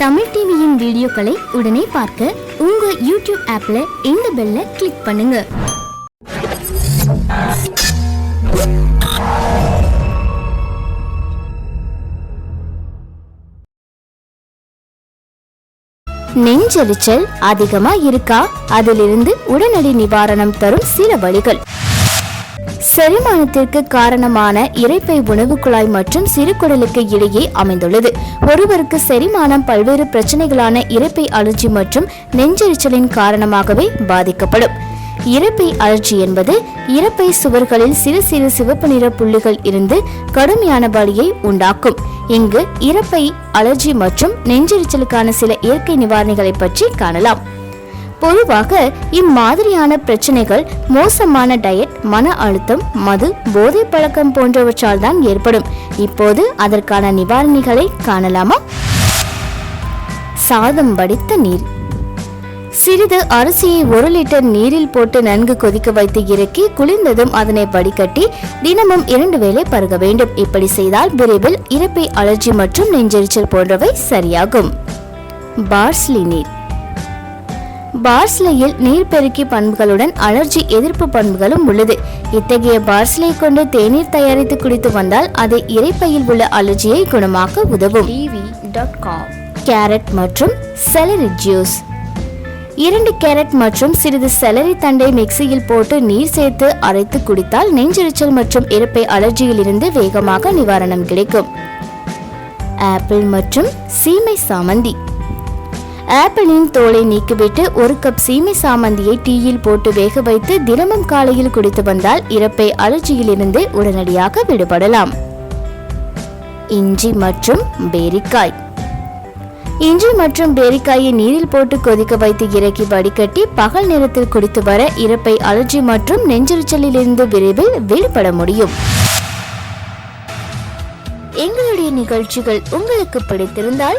தமிழ் டிவியின் வீடியோக்களை உடனே பார்க்க உங்க யூடியூப் ஆப்ல இந்த பெல்ல கிளிக் பண்ணுங்க. நெஞ்செரிச்சல் அதிகமா இருக்கா? அதிலிருந்து உடனடி நிவாரணம் தரும் சில வழிகள். செரிமானத்திற்கு காரணமான இறைப்பை உணவு குழாய் மற்றும் சிறுகுடலுக்கு இடையே அமைந்துள்ளது. ஒருவருக்கு செரிமானம் பல்வேறு பிரச்சனைகளான இறைப்பை அழற்சி மற்றும் நெஞ்செரிச்சலின் காரணமாகவே பாதிக்கப்படும். இறப்பை அழற்சி என்பது இறப்பை சுவர்களில் சிறு சிறு சிவப்பு நிற புள்ளிகள் இருந்து கடுமையான வலியை உண்டாக்கும். இங்கு இறப்பை அலர்ஜி மற்றும் நெஞ்செரிச்சலுக்கான சில இயற்கை நிவாரணிகளை பற்றி காணலாம். பொதுவாக இம்மாதிரியான பிரச்சனைகள் மோசமான டயட் மன அழுத்தம் மது போதை பழக்கம் போன்றவற்றால் தான் ஏற்படும். இப்போது அதற்கான நிவாரணிகளை காணலாமா? சாதம் வடித்த நீர். சிறிது அரிசியை ஒரு லிட்டர் நீரில் போட்டு நன்கு கொதிக்க வைத்து இறக்கி குளிர்ந்ததும் அதனை வடிகட்டி தினமும் இரண்டு வேளை பருக வேண்டும். இப்படி செய்தால் விரைவில் இறப்பை அலர்ஜி மற்றும் நெஞ்செரிச்சல் போன்றவை சரியாகும். பார்ஸ்லி நீர். பார்ஸ்லையில் நீர்பெருக்கி பண்புகளுடன் அலர்ஜி எதிர்ப்பு பண்புகளும் உள்ளது. இத்தகைய பார்ஸ்லை கொண்டு தேநீர் தயாரித்து குடித்து வந்தால் அது இறைப்பையில் உள்ள அலர்ஜியை குணமாக்க உதவும். கேரட் மற்றும் செலரி ஜூஸ். இரண்டு கேரட் மற்றும் சிறிது செலரி தண்டை மிக்சியில் போட்டு நீர் சேர்த்து அரைத்து குடித்தால் நெஞ்செரிச்சல் மற்றும் இறப்பை அலர்ஜியில் இருந்து வேகமாக நிவாரணம் கிடைக்கும். ஆப்பிள் மற்றும் சீமை சாமந்தி. ஆப்பிளின் தோலை நீக்கிவிட்டு ஒரு கப் சீமை சாமந்தியை டீயில் போட்டு வேக வைத்து தினமும் காலையில் குடித்து வந்தால் இறப்பை அலர்ஜியிலிருந்து உடனடியாக விடுபடலாம். இஞ்சி மற்றும் பேரிக்காய். இஞ்சி மற்றும் பேரிக்காயை நீரில் போட்டு கொதிக்க வைத்து இறக்கி வடிகட்டி பகல் நேரத்தில் குடித்து வர இறப்பை அலர்ஜி மற்றும் நெஞ்செரிச்சலிலிருந்து விரைவில் விடுபட முடியும். எங்களுடைய நிகழ்ச்சிகள் உங்களுக்கு பிடித்திருந்தால்